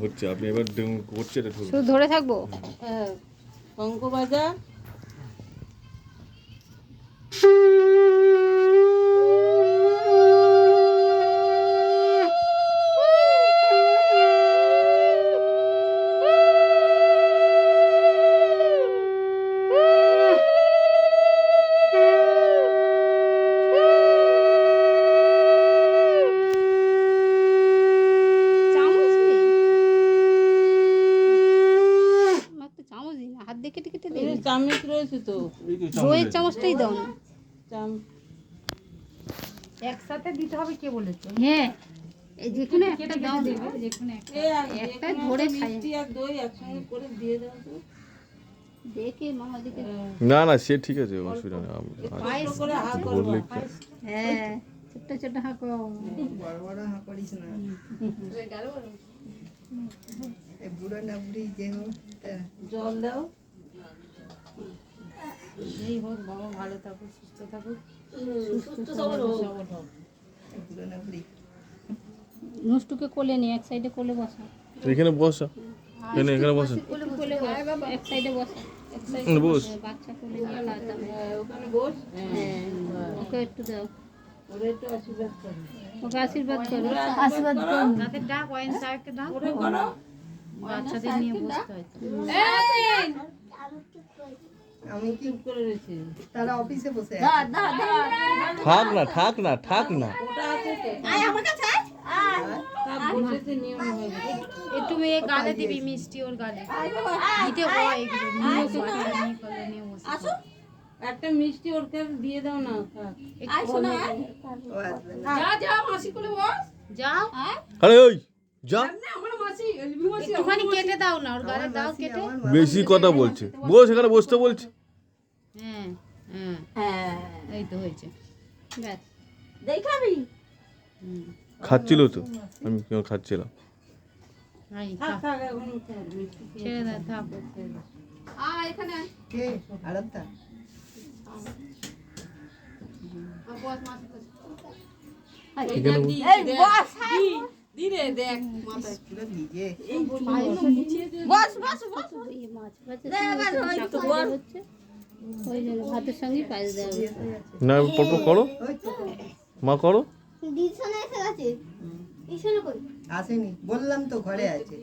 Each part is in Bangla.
হচ্ছে আপনি এবার করছে শুধু ধরে থাকব? হ্যাঁ। শঙ্খ বাজা। চামচ রয়েছে তো। দইয়ের চামচটাই দাও না। চাম একসাথে দিতে হবে কে বলেছে? হ্যাঁ। এই যেখানে একটা দাও দেবে। যেখানে এই আর একটা ধরে খাই। মিষ্টি আর দই একসঙ্গে করে দিয়ে দাও তো। দেখে মামা দিকে না না সে ঠিক আছে অসুবিধা নেই আমি- করে হা করবা? হ্যাঁ ছোট্ট ছোট্ট হাঁকো বড় বড় হাঁ করিস না। এই বুড়ো না বুড়ি যে জল দাও। এই হোক বাবা ভালো থাকুক সুস্থ থাকুক। নুষ্টুকে কোলে নি এক সাইডে কোলে বসা। এখানে বসা। এখানে এখানে কোলে এক সাইডে বসা। এক সাইডে বস। বাচ্চা কোলে নিয়ে হ্যাঁ, ওখানে বস। হ্যাঁ ওকে একটু দাও। ওরে একটু আশীর্বাদ করো। ওকে আশীর্বাদ করো। আশীর্বাদ করো। তাদের ডাক ওয়াইন সাহেবকে ডাক? ওরে করো। বাচ্চাদের নিয়ে বসতে হয় তো। আমি কি চুপ করে রয়েছে? তারা অফিসে বসে থাক না থাক না থাক না। ওটা আছে তো। হয়ে একটু মেয়ে গালে দিবি মিষ্টি ওর গালে। দিতে হয় এগুলো বসে। একটা মিষ্টি ওর কাছে দিয়ে দাও না খাক। ও আসবে না যাও আরে ওই। যা একটুখানি কেটে দাও না ওর গালে দাও কেটে। বেশি কথা বলছে। বস এখানে বসতে বলছে। হ্যাঁ হ্যাঁ। এই তো হয়েছে। ব্যাস। হুম। খাচ্ছিল তো আমি কেমন খাচ্ছিলাম? থাক এখন মাছ হচ্ছে। ওই জন্য ভাতের সঙ্গে দেওয়া না পরপর করো। আসেনি বললাম তো ঘরে আছে।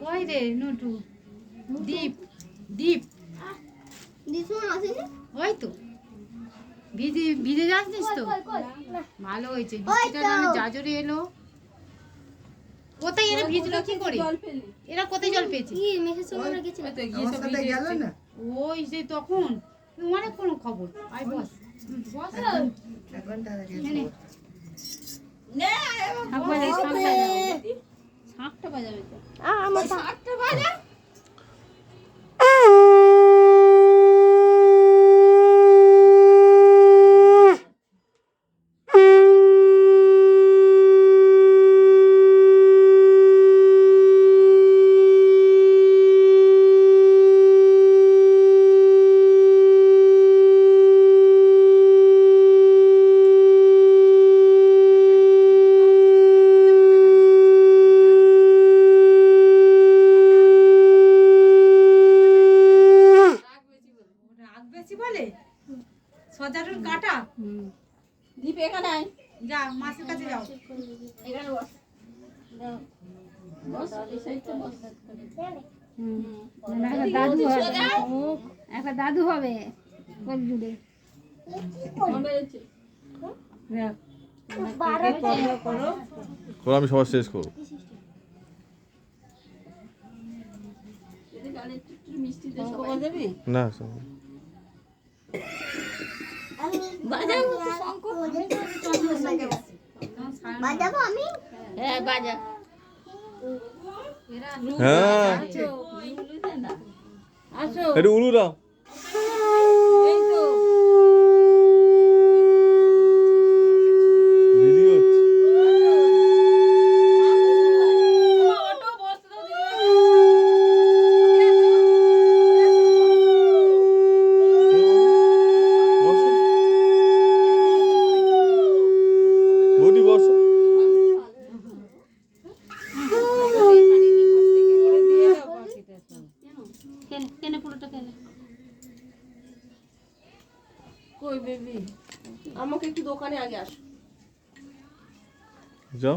কই রে নটু? দীপ দীপ। ওই তো। ভিজে ভিজে যাচ্ছিস তো? ভালো হয়েছে। বৃষ্টিটা না জাজরে এলো। কোথায় এরা ভিজলো কি করে? এরা কোথায় জল পেয়েছে? আমার সাথে গেল না। ওই যে তখন। অনেক কোনো খবর আই বস। বস। শাকটা বাজাবে তো। রাগ বেশি বলে সজারুর কাটা হুম যা মাসের কাছে যাও হুম একটা দাদু হবে। একটা দাদু হবে। কোল জুড়ে আমি সবার শেষ করব। শঙ্খ বাজাবি না শোনো। হ্যাঁ বাজা হ্যাঁ। এটা একটু উলু দাও কই বেবি? আমাকে একটু দোকানে আগে আসো। যাও।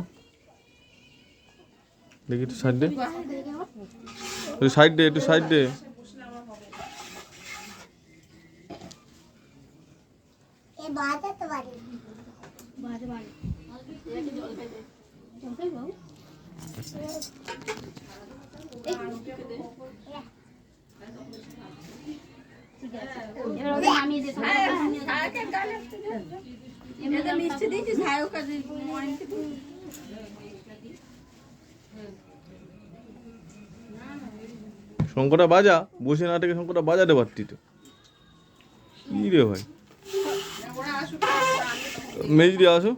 দেখি একটু সাইড দে একটু সাইড দে একটু সাইড দে দিতে হবে। এটা শঙ্করটা বাজা? বসে না থেকে শঙ্করটা বাজাতে পারতি তো। কি রে ভাই? মেজদি, আসো।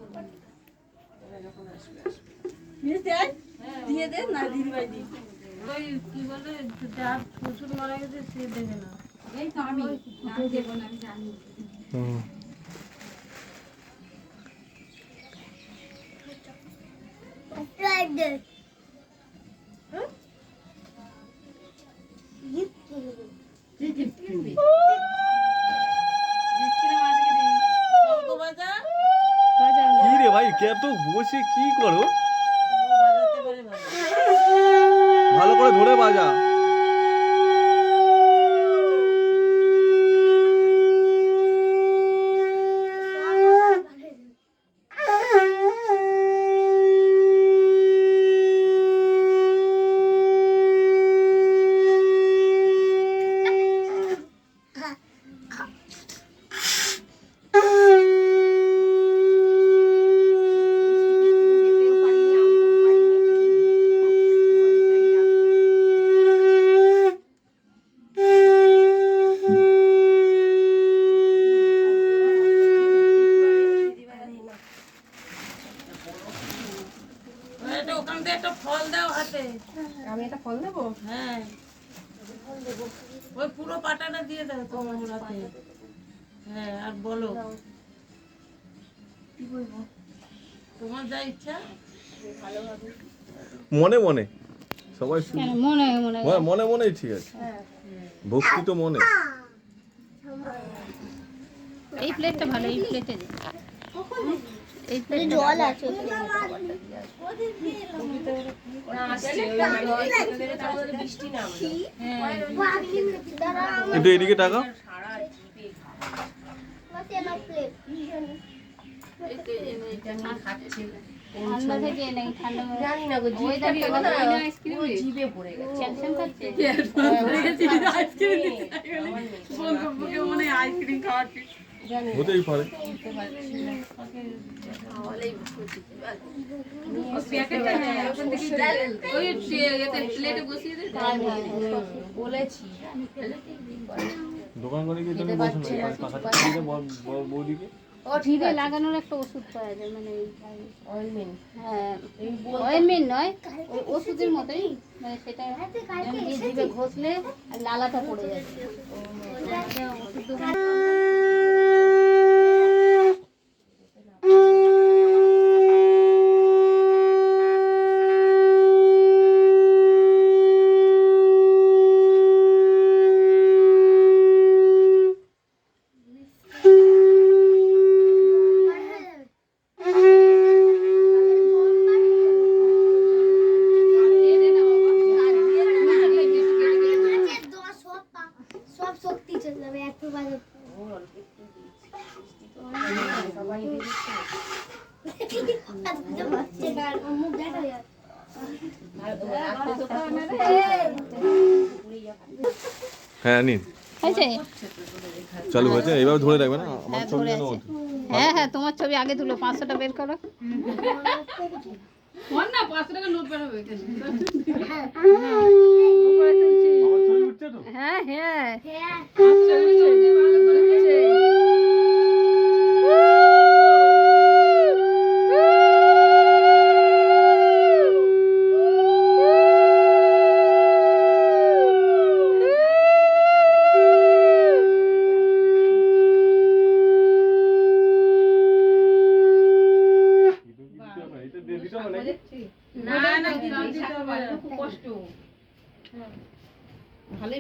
দিয়ে দে না দিদি ভাই দি ওই কি বলে শ্বশুর মারা গেছে, সে দেবে না। তো ভাই কত বসে কি করো বাজাতে পারে ভালো ভালো করে ধরে বাজা এটা ওখান থেকে একটা ফল দাও হাতে আমি এটা ফল দেবো হ্যাঁ। ওই পুরো পাটাটা দিয়ে দাও তোমার হাতে হ্যাঁ আর বলো। কি বলব? তোমার যা ইচ্ছা। মনে মনে। সবাই শুনে। মনে মনে হ্যাঁ। মনে মনেই ঠিক আছে। ভক্তি তো মনে। এই প্লেটটা ভালো এই প্লেটে এই প্লেটে জল আছে একটু এদিকে টাকা ঠান্ডা থেকে ঠান্ডা জানি না গো জিভে পড়ে গেছে। ক্যালসিয়াম খাচ্ছে হতেই পারে। দোকান করে গিয়ে তুমি বসো বৌদিকে। জিভে লাগানোর একটা ওষুধ পাওয়া যায় মানে এই হ্যাঁ অয়েনমেন্ট নয় ওই ওষুধের মতোই মানে সেটা জিভে ঘষলে আর লালাটা পড়ে যাচ্ছে ওটা ওষুধ দোকান- সব শক্তি চলে যাবে একটু যায় হ্যাঁ নিন। চালু হয়েছে? এইভাবে ধরে রাখবে না? আমার হ্যাঁ, ছবি যেন হ্যাঁ হ্যাঁ তোমার ছবি আগে তুলো পাঁচশোটা বের করো। না পাঁচশো টাকা নোট উঠছে তো? হ্যাঁ হ্যাঁ।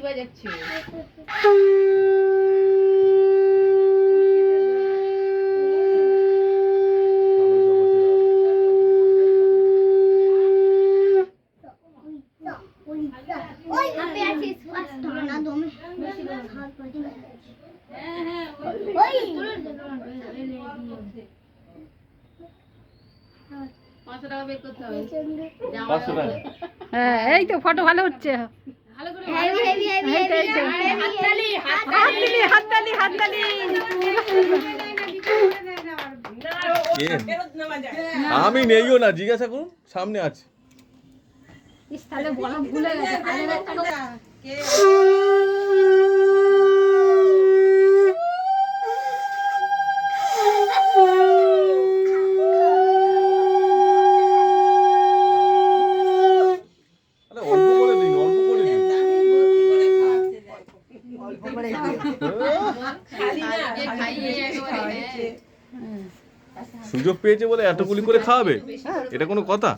বাজাচ্ছে। হ্যাঁ এই তো ফটো ভালো হচ্ছে। আমি নেইও না জিজ্ঞাসা করুন সামনে আছে বলা ভুলে গেছে সুযোগ পেয়েছে বলে এতগুলি করে খাওয়াবে? এটা কোনো কথা?